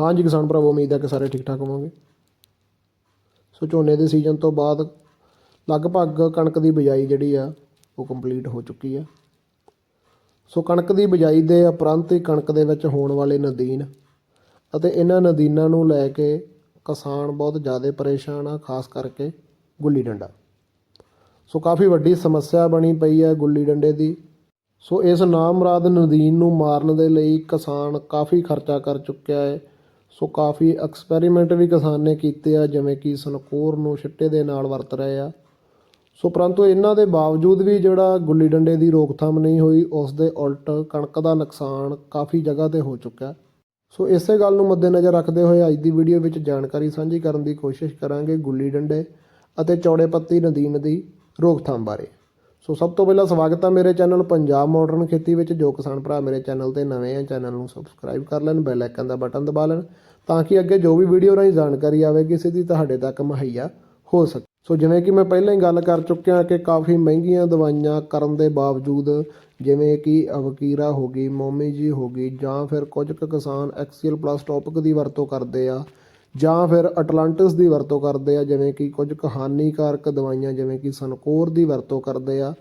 ਹਾਂਜੀ, ਕਿਸਾਨ ਭਰਾਵੋ, ਉਮੀਦ ਹੈ ਕਿ ਸਾਰੇ ਠੀਕ ਠਾਕ ਹੋਵੋਗੇ। ਸੋ ਝੋਨੇ ਦੇ ਸੀਜ਼ਨ ਤੋਂ ਬਾਅਦ ਲਗਭਗ ਕਣਕ ਦੀ ਬਿਜਾਈ ਜਿਹੜੀ ਆ, ਉਹ ਕੰਪਲੀਟ ਹੋ ਚੁੱਕੀ ਆ। ਸੋ ਕਣਕ ਦੀ ਬਿਜਾਈ ਦੇ ਉਪਰੰਤ ਹੀ ਕਣਕ ਦੇ ਵਿੱਚ ਹੋਣ ਵਾਲੇ ਨਦੀਨ ਅਤੇ ਇਹਨਾਂ ਨਦੀਨਾਂ ਨੂੰ ਲੈ ਕੇ ਕਿਸਾਨ ਬਹੁਤ ਜ਼ਿਆਦਾ ਪਰੇਸ਼ਾਨ ਆ, ਖਾਸ ਕਰਕੇ ਗੁੱਲੀ ਡੰਡਾ। ਸੋ ਕਾਫੀ ਵੱਡੀ ਸਮੱਸਿਆ ਬਣੀ ਪਈ ਹੈ ਗੁੱਲੀ ਡੰਡੇ ਦੀ। ਸੋ ਇਸ ਨਾਮਰਾਦ ਨਦੀਨ ਨੂੰ ਮਾਰਨ ਦੇ ਲਈ ਕਿਸਾਨ ਕਾਫੀ ਖਰਚਾ ਕਰ ਚੁੱਕਿਆ ਹੈ ਸੋ ਕਾਫੀ ਐਕਸਪੈਰੀਮੈਂਟ ਵੀ ਕਿਸਾਨ ਨੇ ਕੀਤੇ ਆ, ਜਿਵੇਂ ਕਿ ਸਨਕੋਰ ਨੂੰ ਛਿੱਟੇ ਦੇ ਨਾਲ ਵਰਤ ਰਹੇ ਆ। ਸੋ ਪਰੰਤੂ ਇਹਨਾਂ ਦੇ ਬਾਵਜੂਦ ਵੀ ਜਿਹੜਾ ਗੁੱਲੀ ਡੰਡੇ ਦੀ ਰੋਕਥਾਮ ਨਹੀਂ ਹੋਈ ਉਸ ਦੇ ਉਲਟ ਕਣਕ ਦਾ ਨੁਕਸਾਨ ਕਾਫੀ ਜਗ੍ਹਾ ਤੇ ਹੋ ਚੁੱਕਾ ਸੋ ਇਸੇ ਗੱਲ ਨੂੰ ਮੱਦੇਨਜ਼ਰ ਰੱਖਦੇ ਹੋਏ ਅੱਜ ਦੀ ਵੀਡੀਓ ਵਿੱਚ ਜਾਣਕਾਰੀ ਸਾਂਝੀ ਕਰਨ ਦੀ ਕੋਸ਼ਿਸ਼ ਕਰਾਂਗੇ ਗੁੱਲੀ ਡੰਡੇ ਅਤੇ ਚੌੜੇ ਪੱਤੀ ਨਦੀਨ ਦੀ ਰੋਕਥਾਮ ਬਾਰੇ। ਸੋ ਸਭ ਤੋਂ ਪਹਿਲਾਂ ਸਵਾਗਤ ਹੈ ਮੇਰੇ ਚੈਨਲ ਪੰਜਾਬ ਮਾਡਰਨ ਖੇਤੀ ਵਿੱਚ। ਜੋ ਕਿਸਾਨ ਭਰਾ ਮੇਰੇ ਚੈਨਲ ਤੇ ਨਵੇਂ ਆ, ਚੈਨਲ ਨੂੰ ਸਬਸਕ੍ਰਾਈਬ ਕਰ ਲੈਣ ਬੈਲ ਆਈਕਨ ਦਾ ਬਟਨ ਦਬਾ ਲੈਣ, ਤਾਂ ਕਿ ਅੱਗੇ ਜੋ ਵੀ ਵੀਡੀਓ ਰਾਹੀਂ ਜਾਣਕਾਰੀ ਆਵੇਗੀ ਸਿੱਧੀ ਤੁਹਾਡੇ ਤੱਕ ਮੁਹੱਈਆ ਹੋ ਸਕੇ। ਸੋ ਜਿਵੇਂ ਕਿ ਮੈਂ ਪਹਿਲਾਂ ਹੀ ਗੱਲ ਕਰ ਚੁੱਕਿਆ ਕਿ ਕਾਫੀ ਮਹਿੰਗੀਆਂ ਦਵਾਈਆਂ ਕਰਨ ਦੇ ਬਾਵਜੂਦ, ਜਿਵੇਂ ਕਿ ਅਵਕੀਰਾ ਹੋ ਗਈ, ਮੋਮੀ ਜੀ ਹੋ ਗਈ, ਜਾਂ ਫਿਰ ਕੁਝ ਕੁ ਕਿਸਾਨ ਐਕਸੀਅਲ ਪਲੱਸ ਟੌਪਿਕ ਦੀ ਵਰਤੋਂ ਕਰਦੇ ਆ ਜਾਂ ਫਿਰ ਅਟਲਾਂਟਿਸ ਦੀ ਵਰਤੋਂ ਕਰਦੇ ਆ, ਜਿਵੇਂ ਕਿ ਕੁਝ ਕਹਾਣੀਕਾਰਕ ਦਵਾਈਆਂ, ਜਿਵੇਂ ਕਿ ਸਨਕੋਰ ਦੀ ਵਰਤੋਂ ਕਰਦੇ ਆ।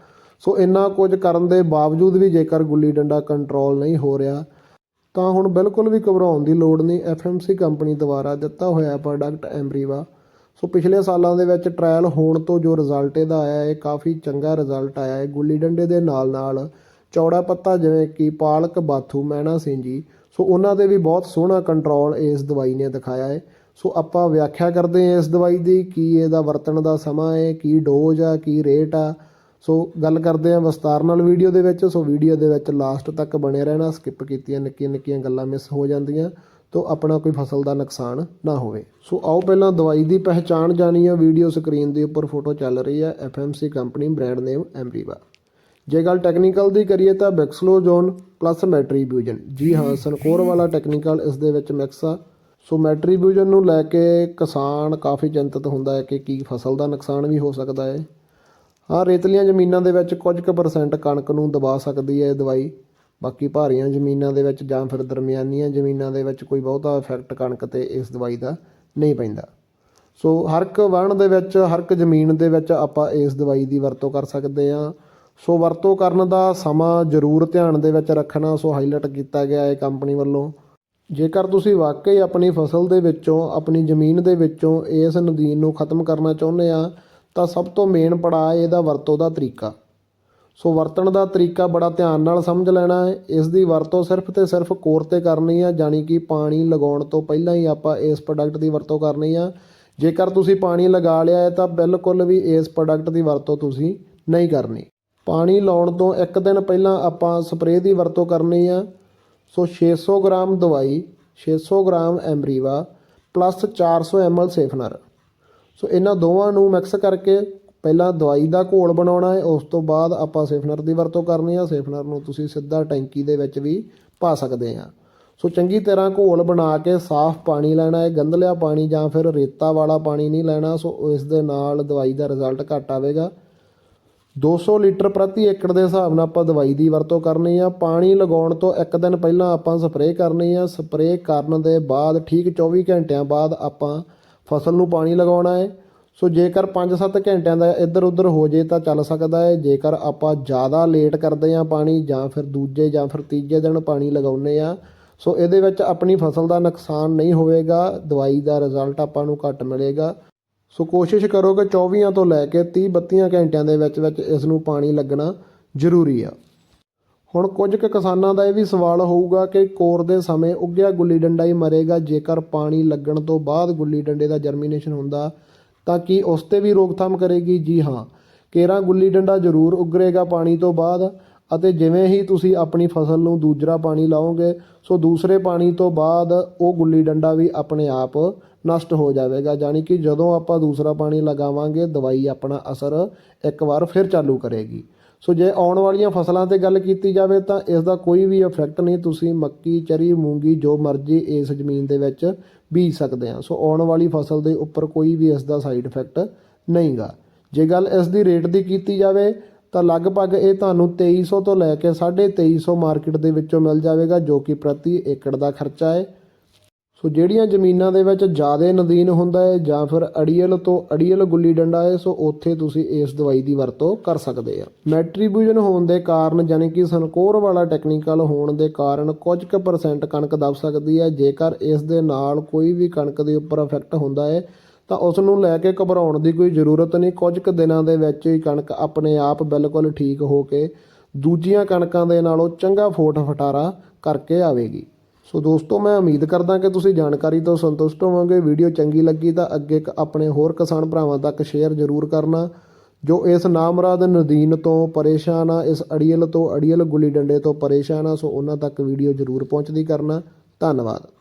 ਸੋ ਇੰਨਾ ਕੁਝ ਕਰਨ ਦੇ ਬਾਵਜੂਦ ਵੀ ਜੇਕਰ ਗੁੱਲੀ ਡੰਡਾ ਕੰਟਰੋਲ ਨਹੀਂ ਹੋ ਰਿਹਾ, ਤਾਂ ਹੁਣ ਬਿਲਕੁਲ ਵੀ ਘਬਰਾਉਣ ਦੀ ਲੋੜ ਨਹੀਂ। ਐਫਐਮਸੀ ਕੰਪਨੀ ਦੁਆਰਾ ਦਿੱਤਾ ਹੋਇਆ ਪ੍ਰੋਡਕਟ ਐਮਰੀਵਾ ਸੋ ਪਿਛਲੇ ਸਾਲਾਂ ਦੇ ਵਿੱਚ ਟ੍ਰਾਇਲ ਹੋਣ ਤੋਂ ਜੋ ਰਿਜ਼ਲਟ ਇਹਦਾ ਆਇਆ ਹੈ ਕਾਫੀ ਚੰਗਾ ਰਿਜ਼ਲਟ ਆਇਆ। ਹੈ ਗੁੱਲੀ ਡੰਡੇ ਦੇ ਨਾਲ ਨਾਲ ਚੌੜਾ ਪੱਤਾ, ਜਿਵੇਂ ਕਿ ਪਾਲਕ ਬਾਥੂ, ਮੈਣਾ ਸਿੰਜੀ ਸੋ ਉਹਨਾਂ 'ਤੇ ਵੀ ਬਹੁਤ ਸੋਹਣਾ ਕੰਟਰੋਲ ਇਸ ਦਵਾਈ ਨੇ ਦਿਖਾਇਆ ਹੈ। ਸੋ ਆਪਾਂ ਵਿਆਖਿਆ ਕਰਦੇ ਹਾਂ ਇਸ ਦਵਾਈ ਦੀ, ਕੀ ਇਹਦਾ ਵਰਤਣ ਦਾ ਸਮਾਂ ਹੈ, ਕੀ ਡੋਜ਼ ਆ, ਕੀ ਰੇਟ ਆ। ਸੋ ਗੱਲ ਕਰਦੇ ਹਾਂ ਵਿਸਤਾਰ ਨਾਲ ਵੀਡੀਓ ਦੇ ਵਿੱਚ, ਸੋ ਵੀਡੀਓ ਦੇ ਵਿੱਚ ਲਾਸਟ ਤੱਕ ਬਣੇ ਰਹਿਣਾ ਸਕਿਪ ਕੀਤੀਆਂ ਨਿੱਕੀਆਂ ਨਿੱਕੀਆਂ ਗੱਲਾਂ ਮਿਸ ਹੋ ਜਾਂਦੀਆਂ, ਤੋਂ ਆਪਣਾ ਕੋਈ ਫਸਲ ਦਾ ਨੁਕਸਾਨ ਨਾ ਹੋਵੇ। ਸੋ ਆਓ ਪਹਿਲਾਂ ਦਵਾਈ ਦੀ ਪਹਿਚਾਣ ਜਾਣੀ ਜਾਣੀਏ ਵੀਡੀਓ ਸਕਰੀਨ ਦੇ ਉੱਪਰ ਫੋਟੋ ਚੱਲ ਰਹੀ ਹੈ ਐਫਐਮਸੀ ਕੰਪਨੀ ਬ੍ਰਾਂਡ ਨੇਮ ਐਮਰੀਵਾ ਜੇ ਗੱਲ ਟੈਕਨੀਕਲ ਦੀ ਕਰੀਏ ਤਾਂ ਬੈਕਸਲੋਜੋਨ ਪਲੱਸ ਮੈਟਰੀਬਿਊਜਨ ਜੀ ਹਾਂ ਸਨਕੋਰ ਵਾਲਾ ਟੈਕਨੀਕਲ ਇਸ ਦੇ ਵਿੱਚ ਮਿਕਸ ਆ। ਸੋ ਮੈਟਰੀਬਿਊਜਨ ਨੂੰ ਲੈ ਕੇ ਕਿਸਾਨ ਕਾਫੀ ਚਿੰਤਤ ਹੁੰਦਾ ਹੈ ਕਿ ਕੀ ਫਸਲ ਦਾ ਨੁਕਸਾਨ ਵੀ ਹੋ ਸਕਦਾ ਹੈ। ਹਾਂ, ਰੇਤਲੀਆਂ ਜ਼ਮੀਨਾਂ ਦੇ ਵਿੱਚ ਕੁਝ ਕੁ ਪਰਸੈਂਟ ਕਣਕ ਨੂੰ ਦਬਾ ਸਕਦੀ ਹੈ ਇਹ ਦਵਾਈ। ਬਾਕੀ ਭਾਰੀਆਂ ਜ਼ਮੀਨਾਂ ਦੇ ਵਿੱਚ ਜਾਂ ਫਿਰ ਦਰਮਿਆਨੀਆਂ ਜ਼ਮੀਨਾਂ ਦੇ ਵਿੱਚ ਕੋਈ ਬਹੁਤਾ ਇਫੈਕਟ ਕਣਕ ਤੇ ਇਸ ਦਵਾਈ ਦਾ ਨਹੀਂ ਪੈਂਦਾ। ਸੋ ਹਰ ਇੱਕ ਵਣ ਦੇ ਵਿੱਚ, ਹਰ ਇੱਕ ਜ਼ਮੀਨ ਦੇ ਵਿੱਚ ਆਪਾਂ ਇਸ ਦਵਾਈ ਦੀ ਵਰਤੋਂ ਕਰ ਸਕਦੇ ਹਾਂ। ਸੋ ਵਰਤੋਂ ਕਰਨ ਦਾ ਸਮਾਂ ਜ਼ਰੂਰ ਧਿਆਨ ਦੇ ਵਿੱਚ ਰੱਖਣਾ ਸੋ ਹਾਈਲਾਈਟ ਕੀਤਾ ਗਿਆ ਹੈ ਕੰਪਨੀ ਵੱਲੋਂ। ਜੇਕਰ ਤੁਸੀਂ ਵਾਕਈ ਆਪਣੀ ਫਸਲ ਦੇ ਵਿੱਚੋਂ, ਆਪਣੀ ਜ਼ਮੀਨ ਦੇ ਵਿੱਚੋਂ ਇਸ ਨਦੀਨ ਨੂੰ ਖਤਮ ਕਰਨਾ ਚਾਹੁੰਦੇ ਆ, ਤਾਂ ਸਭ ਤੋਂ ਮੇਨ ਪੜਾਅ ਇਹਦਾ ਵਰਤੋਂ ਦਾ ਤਰੀਕਾ। ਸੋ ਵਰਤਣ ਦਾ ਤਰੀਕਾ ਬੜਾ ਧਿਆਨ ਨਾਲ ਸਮਝ ਲੈਣਾ ਹੈ। ਇਸ ਦੀ ਵਰਤੋਂ ਸਿਰਫ ਤੇ ਸਿਰਫ ਕੋਰ ਤੇ ਕਰਨੀ ਆ ਜਾਨੀ ਕਿ ਪਾਣੀ ਲਗਾਉਣ ਤੋਂ ਪਹਿਲਾਂ ਹੀ ਆਪਾਂ ਇਸ ਪ੍ਰੋਡਕਟ ਦੀ ਵਰਤੋਂ ਕਰਨੀ ਆ। ਜੇਕਰ ਤੁਸੀਂ ਪਾਣੀ ਲਗਾ ਲਿਆ ਹੈ, ਤਾਂ ਬਿਲਕੁਲ ਵੀ ਇਸ ਪ੍ਰੋਡਕਟ ਦੀ ਵਰਤੋਂ ਤੁਸੀਂ ਨਹੀਂ ਕਰਨੀ। ਪਾਣੀ ਲਾਉਣ ਤੋਂ ਇੱਕ ਦਿਨ ਪਹਿਲਾਂ ਆਪਾਂ ਸਪਰੇਅ ਦੀ ਵਰਤੋਂ ਕਰਨੀ ਆ। ਸੋ 600 ਗ੍ਰਾਮ ਦਵਾਈ 600 ਗ੍ਰਾਮ ਐਮਰੀਵਾ, ਪਲੱਸ 400 ml ਸੇਫਨਰ। ਸੋ ਇਹਨਾਂ ਦੋਵਾਂ ਨੂੰ ਮਿਕਸ ਕਰਕੇ ਪਹਿਲਾਂ ਦਵਾਈ ਦਾ ਘੋਲ ਬਣਾਉਣਾ ਹੈ, ਉਸ ਤੋਂ ਬਾਅਦ ਆਪਾਂ ਸੇਫਨਰ ਦੀ ਵਰਤੋਂ ਕਰਨੀ ਆ। ਸੇਫਨਰ ਨੂੰ ਤੁਸੀਂ ਸਿੱਧਾ ਟੈਂਕੀ ਦੇ ਵਿੱਚ ਵੀ ਪਾ ਸਕਦੇ ਆ। ਸੋ ਚੰਗੀ ਤਰ੍ਹਾਂ ਘੋਲ ਬਣਾ ਕੇ ਸਾਫ਼ ਪਾਣੀ ਲੈਣਾ ਹੈ, ਗੰਧਲਿਆ ਪਾਣੀ ਜਾਂ ਫਿਰ ਰੇਤਾ ਵਾਲਾ ਪਾਣੀ ਨਹੀਂ ਲੈਣਾ। ਸੋ ਇਸ ਦੇ ਨਾਲ ਦਵਾਈ ਦਾ ਰਿਜ਼ਲਟ ਘੱਟ ਆਵੇਗਾ। 200 ਲੀਟਰ ਪ੍ਰਤੀ ਏਕੜ ਦੇ ਹਿਸਾਬ ਨਾਲ ਆਪਾਂ ਦਵਾਈ ਦੀ ਵਰਤੋਂ ਕਰਨੀ ਆ। ਪਾਣੀ ਲਗਾਉਣ ਤੋਂ ਇੱਕ ਦਿਨ ਪਹਿਲਾਂ ਆਪਾਂ ਸਪਰੇਅ ਕਰਨੀ ਆ। ਸਪਰੇਅ ਕਰਨ ਦੇ ਬਾਅਦ ਠੀਕ 24 ਘੰਟਿਆਂ ਬਾਅਦ ਆਪਾਂ ਫਸਲ ਨੂੰ ਪਾਣੀ ਲਗਾਉਣਾ ਹੈ ਸੋ ਜੇਕਰ 5-7 ਘੰਟਿਆਂ ਦਾ ਇੱਧਰ ਉੱਧਰ ਹੋ ਜੇ ਤਾਂ ਚੱਲ ਸਕਦਾ ਹੈ ਜੇਕਰ ਆਪਾਂ ਜ਼ਿਆਦਾ ਲੇਟ ਕਰਦੇ ਆ ਪਾਣੀ ਜਾਂ ਫਿਰ ਦੂਜੇ ਜਾਂ ਫਿਰ ਤੀਜੇ ਦਿਨ ਪਾਣੀ ਲਗਾਉਨੇ ਆ, ਸੋ ਇਹਦੇ ਵਿੱਚ ਆਪਣੀ ਫਸਲ ਦਾ ਨੁਕਸਾਨ ਨਹੀਂ ਹੋਵੇਗਾ। ਦਵਾਈ ਦਾ ਰਿਜ਼ਲਟ ਆਪਾਂ ਨੂੰ ਘੱਟ ਮਿਲੇਗਾ। ਸੋ ਕੋਸ਼ਿਸ਼ ਕਰੋ ਕਿ 24 ਤੋਂ ਲੈ ਕੇ 30 32 ਘੰਟਿਆਂ ਦੇ ਵਿੱਚ ਵਿੱਚ ਇਸ ਨੂੰ ਪਾਣੀ ਲੱਗਣਾ ਜ਼ਰੂਰੀ ਆ। ਹੁਣ ਕੁਝ ਕੁ ਕਿਸਾਨਾਂ ਦਾ ਇਹ ਵੀ ਸਵਾਲ ਹੋਊਗਾ ਕਿ ਕੋਰ ਦੇ ਸਮੇਂ ਉੱਗਿਆ ਗੁੱਲੀ ਡੰਡਾ ਹੀ ਮਰੇਗਾ, ਜੇਕਰ ਪਾਣੀ ਲੱਗਣ ਤੋਂ ਬਾਅਦ ਗੁੱਲੀ ਡੰਡੇ ਦਾ ਜਰਮੀਨੇਸ਼ਨ ਹੁੰਦਾ ਤਾਂ ਕੀ ਉਸ ਤੇ ਵੀ ਰੋਕਥਾਮ ਕਰੇਗੀ? ਜੀ ਹਾਂ, ਕੇਰਾ ਗੁੱਲੀ ਡੰਡਾ ਜ਼ਰੂਰ ਉੱਗਰੇਗਾ ਪਾਣੀ ਤੋਂ ਬਾਅਦ। ਅਤੇ ਜਿਵੇਂ ਹੀ ਤੁਸੀਂ ਆਪਣੀ ਫਸਲ ਨੂੰ ਦੂਜਰਾ ਪਾਣੀ ਲਾਓਗੇ, ਸੋ ਦੂਸਰੇ ਪਾਣੀ ਤੋਂ ਬਾਅਦ ਉਹ ਗੁੱਲੀ ਡੰਡਾ ਵੀ ਆਪਣੇ ਆਪ ਨਸ਼ਟ ਹੋ ਜਾਵੇਗਾ। ਯਾਨੀ ਕਿ ਜਦੋਂ ਆਪਾਂ ਦੂਸਰਾ ਪਾਣੀ ਲਗਾਵਾਂਗੇ, ਦਵਾਈ ਆਪਣਾ ਅਸਰ ਇੱਕ ਵਾਰ ਫਿਰ ਚਾਲੂ ਕਰੇਗੀ। ਸੋ ਜੇ ਆਉਣ ਵਾਲੀਆਂ ਫਸਲਾਂ ਤੇ ਗੱਲ ਕੀਤੀ ਜਾਵੇ ਤਾਂ ਇਸ ਦਾ ਕੋਈ ਵੀ ਇਫੈਕਟ ਨਹੀਂ, ਤੁਸੀਂ ਮੱਕੀ, ਚਰੀ, ਮੂੰਗੀ, ਜੋ ਮਰਜ਼ੀ ਇਸ ਜ਼ਮੀਨ ਦੇ ਵਿੱਚ ਬੀਜ ਸਕਦੇ ਆ ਸੋ ਆਉਣ ਵਾਲੀ ਫਸਲ ਦੇ ਉੱਪਰ ਕੋਈ ਵੀ ਇਸ ਦਾ ਸਾਈਡ ਇਫੈਕਟ ਨਹੀਂਗਾ। ਜੇ ਗੱਲ ਇਸ ਦੀ ਰੇਟ ਦੀ ਕੀਤੀ ਜਾਵੇ ਤਾਂ ਲਗਭਗ ਇਹ ਤੁਹਾਨੂੰ 2300 ਤੋਂ ਲੈ ਕੇ 2350 ਮਾਰਕੀਟ ਦੇ ਵਿੱਚੋਂ ਮਿਲ ਜਾਵੇਗਾ, ਜੋ ਕਿ ਪ੍ਰਤੀ ਏਕੜ ਦਾ ਖਰਚਾ ਹੈ। ਸੋ ਜਿਹੜੀਆਂ ਜ਼ਮੀਨਾਂ ਦੇ ਵਿੱਚ ਜ਼ਿਆਦਾ ਨਦੀਨ ਹੁੰਦਾ ਹੈ ਜਾਂ ਫਿਰ ਅੜੀਅਲ ਤੋਂ ਅੜੀਅਲ ਗੁੱਲੀ ਡੰਡਾ ਹੈ, ਸੋ ਉੱਥੇ ਤੁਸੀਂ ਇਸ ਦਵਾਈ ਦੀ ਵਰਤੋਂ ਕਰ ਸਕਦੇ ਆ। ਮੈਟ੍ਰੀਬਿਊਜਨ ਹੋਣ ਦੇ ਕਾਰਨ ਯਾਨੀ ਕਿ ਸੰਕੋਰ ਵਾਲਾ ਟੈਕਨੀਕਲ ਹੋਣ ਦੇ ਕਾਰਨ ਕੁਝ ਕੁ ਪਰਸੈਂਟ ਕਣਕ ਦਬ ਸਕਦੀ ਹੈ। ਜੇਕਰ ਇਸ ਦੇ ਨਾਲ ਕੋਈ ਵੀ ਕਣਕ ਦੇ ਉੱਪਰ ਇਫੈਕਟ ਹੁੰਦਾ ਹੈ ਤਾਂ ਉਸ ਨੂੰ ਲੈ ਕੇ ਘਬਰਾਉਣ ਦੀ ਕੋਈ ਜ਼ਰੂਰਤ ਨਹੀਂ। ਕੁਝ ਕੁ ਦਿਨਾਂ ਦੇ ਵਿੱਚ ਹੀ ਕਣਕ ਆਪਣੇ ਆਪ ਬਿਲਕੁਲ ਠੀਕ ਹੋ ਕੇ ਦੂਜੀਆਂ ਕਣਕਾਂ ਦੇ ਨਾਲੋਂ ਚੰਗਾ ਫੋਟ ਫਟਾਰਾ ਕਰਕੇ ਆਵੇਗੀ। ਸੋ ਦੋਸਤੋ, ਮੈਂ ਉਮੀਦ ਕਰਦਾ ਕਿ ਤੁਸੀਂ ਜਾਣਕਾਰੀ ਤੋਂ ਸੰਤੁਸ਼ਟ ਹੋਵੋਗੇ। ਵੀਡੀਓ ਚੰਗੀ ਲੱਗੀ ਤਾਂ ਅੱਗੇ ਕ- ਆਪਣੇ ਹੋਰ ਕਿਸਾਨ ਭਰਾਵਾਂ ਤੱਕ ਸ਼ੇਅਰ ਜ਼ਰੂਰ ਕਰਨਾ, ਜੋ ਇਸ ਨਾਮਰਾਦ ਨਦੀਨ ਤੋਂ ਪਰੇਸ਼ਾਨ ਆ, ਇਸ ਅੜੀਅਲ ਤੋਂ ਅੜੀਅਲ ਗੁੱਲੀ ਡੰਡੇ ਤੋਂ ਪਰੇਸ਼ਾਨ ਆ। ਸੋ ਉਹਨਾਂ ਤੱਕ ਵੀਡੀਓ ਜ਼ਰੂਰ ਪਹੁੰਚਦੀ ਕਰਨਾ। ਧੰਨਵਾਦ।